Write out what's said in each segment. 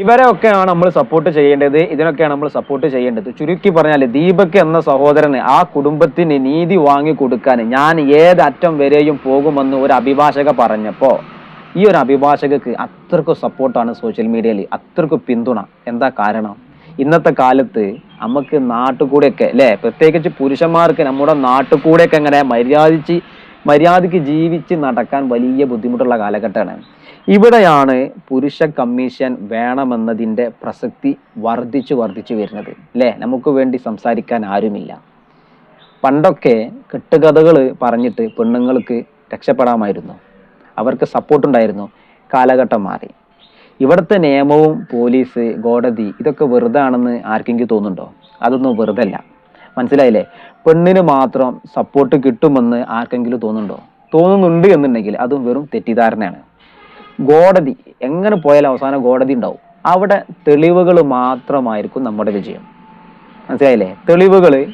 ഇവരെയൊക്കെയാണ് നമ്മൾ സപ്പോർട്ട് ചെയ്യേണ്ടത്. ഇതിനൊക്കെയാണ് നമ്മൾ സപ്പോർട്ട് ചെയ്യേണ്ടത്. ചുരുക്കി പറഞ്ഞാൽ ദീപക് എന്ന സഹോദരന് ആ കുടുംബത്തിന് നീതി വാങ്ങി കൊടുക്കാൻ ഞാൻ ഏതറ്റം വരെയും പോകുമെന്ന് ഒരു അഭിഭാഷക പറഞ്ഞപ്പോൾ ഈ ഒരു അഭിഭാഷകക്ക് അത്രക്കും സപ്പോർട്ടാണ് സോഷ്യൽ മീഡിയയിൽ അത്രക്കും പിന്തുണ. എന്താ കാരണം? ഇന്നത്തെ കാലത്ത് നമുക്ക് നാട്ടുകൂടെയൊക്കെ അല്ലേ? പ്രത്യേകിച്ച് പുരുഷന്മാർക്ക് നമ്മുടെ നാട്ടുകൂടെയൊക്കെ എങ്ങനെ മര്യാദിച്ച് മര്യാദയ്ക്ക് ജീവിച്ച് നടക്കാൻ വലിയ ബുദ്ധിമുട്ടുള്ള കാലഘട്ടമാണ്. ഇവിടെയാണ് പുരുഷ കമ്മീഷൻ വേണമെന്നതിന്റെ പ്രസക്തി വർദ്ധിച്ചു വർദ്ധിച്ചു വരുന്നത് അല്ലേ? നമുക്ക് വേണ്ടി സംസാരിക്കാൻ ആരുമില്ല. പണ്ടൊക്കെ കെട്ടുകഥകൾ പറഞ്ഞിട്ട് പെണ്ണുങ്ങൾക്ക് രക്ഷപ്പെടാമായിരുന്നു. അവർക്ക് സപ്പോർട്ടുണ്ടായിരുന്നു കാലഘട്ടം മാറി. ഇവിടുത്തെ നിയമവും പോലീസ് കോടതി ഇതൊക്കെ വെറുതെ ആണെന്ന് ആർക്കെങ്കിലും തോന്നുന്നുണ്ടോ? അതൊന്നും വെറുതെ അല്ല മനസ്സിലായില്ലേ? പെണ്ണിന് മാത്രം സപ്പോർട്ട് കിട്ടുമെന്ന് ആർക്കെങ്കിലും തോന്നുന്നുണ്ടോ? തോന്നുന്നുണ്ട് എന്നുണ്ടെങ്കിൽ അതും വെറും തെറ്റിദ്ധാരണയാണ്. കോടതി എങ്ങനെ പോയാലും അവസാനം കോടതി ഉണ്ടാവും. അവിടെ തെളിവുകൾ മാത്രമായിരിക്കും നമ്മുടെ വിജയം. മനസ്സിലായില്ലേ? തെളിവുകൾ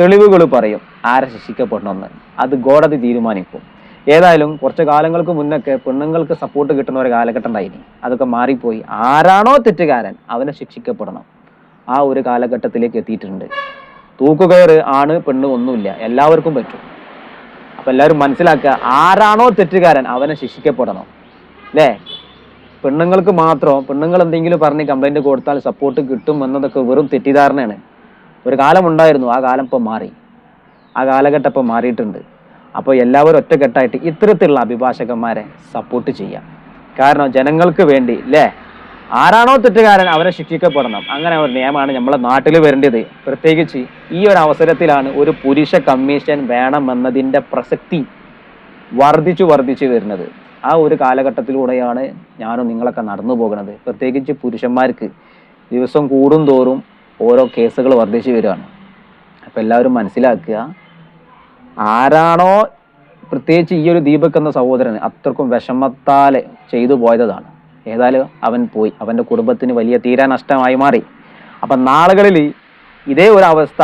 തെളിവുകൾ പറയും ആരെ ശിക്ഷിക്കപ്പെടണമെന്ന്. അത് കോടതി തീരുമാനിക്കും. ഏതായാലും കുറച്ച് കാലങ്ങൾക്ക് മുന്നൊക്കെ പെണ്ണുങ്ങൾക്ക് സപ്പോർട്ട് കിട്ടുന്ന ഒരു കാലഘട്ടം ഉണ്ടായിനി. അതൊക്കെ മാറിപ്പോയി. ആരാണോ തെറ്റുകാരൻ അവനെ ശിക്ഷിക്കപ്പെടണം. ആ ഒരു കാലഘട്ടത്തിലേക്ക് എത്തിയിട്ടുണ്ട്. തൂക്കുകയറ് ആണ് പെണ്ണ് ഒന്നുമില്ല. എല്ലാവർക്കും പറ്റും. അപ്പൊ എല്ലാവരും മനസ്സിലാക്കുക ആരാണോ തെറ്റുകാരൻ അവനെ ശിക്ഷിക്കപ്പെടണം. അല്ലേ പെണ്ണുങ്ങൾക്ക് മാത്രം പെണ്ണുങ്ങൾ എന്തെങ്കിലും പറഞ്ഞ് കംപ്ലൈന്റ് കൊടുത്താൽ സപ്പോർട്ട് കിട്ടും എന്നതൊക്കെ വെറും തെറ്റിദ്ധാരണയാണ്. ഒരു കാലം ഉണ്ടായിരുന്നു ആ കാലം ഇപ്പം മാറി. ആ കാലഘട്ടം ഇപ്പം മാറിയിട്ടുണ്ട്. അപ്പോൾ എല്ലാവരും ഒറ്റക്കെട്ടായിട്ട് ഇത്തരത്തിലുള്ള അഭിഭാഷകന്മാരെ സപ്പോർട്ട് ചെയ്യാം. കാരണം ജനങ്ങൾക്ക് വേണ്ടി അല്ലേ ആരാണോ തെറ്റുകാരൻ അവരെ ശിക്ഷിക്കപ്പെടണം. അങ്ങനെ ഒരു നിയമമാണ് നമ്മളെ നാട്ടിൽ വരേണ്ടത്. പ്രത്യേകിച്ച് ഈ ഒരു അവസരത്തിലാണ് ഒരു പുരുഷ കമ്മീഷൻ വേണമെന്നതിന്റെ പ്രസക്തി വർദ്ധിച്ചു വർദ്ധിച്ചു വരുന്നത്. ആ ഒരു കാലഘട്ടത്തിലൂടെയാണ് ഞാനും നിങ്ങളൊക്കെ നടന്നു പോകുന്നത്. പ്രത്യേകിച്ച് പുരുഷന്മാർക്ക് ദിവസം കൂടും തോറും ഓരോ കേസുകൾ വർദ്ധിച്ചു വരികയാണ്. അപ്പം എല്ലാവരും മനസ്സിലാക്കുക ആരാണോ പ്രത്യേകിച്ച് ഈ ഒരു ദീപക് എന്ന സഹോദരൻ അത്രക്കും വിഷമത്താലെ ചെയ്തു പോയതാണ്. ഏതായാലും അവൻ പോയി. അവന്റെ കുടുംബത്തിന് വലിയ തീരാ നഷ്ടമായി മാറി. അപ്പം നാളുകളിൽ ഇതേ ഒരു അവസ്ഥ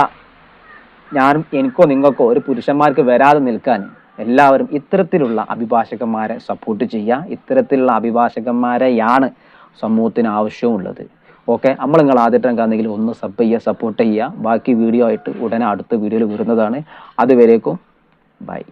ഞാൻ എനിക്കോ നിങ്ങൾക്കോ ഒരു പുരുഷന്മാർക്ക് വരാതെ നിൽക്കാൻ എല്ലാവരും ഇത്തരത്തിലുള്ള അഭിഭാഷകന്മാരെ സപ്പോർട്ട് ചെയ്യുക. ഇത്തരത്തിലുള്ള അഭിഭാഷകന്മാരെയാണ് സമൂഹത്തിന് ആവശ്യമുള്ളത്. ഓക്കെ നമ്മൾ നിങ്ങൾ ആദ്യത്തെ കാണുന്നെങ്കിൽ ഒന്ന് സബ് ചെയ്യുക സപ്പോർട്ട് ചെയ്യുക. ബാക്കി വീഡിയോ ആയിട്ട് ഉടനെ അടുത്ത വീഡിയോയിൽ വരുന്നതാണ്. അതുവരേക്കും ബൈ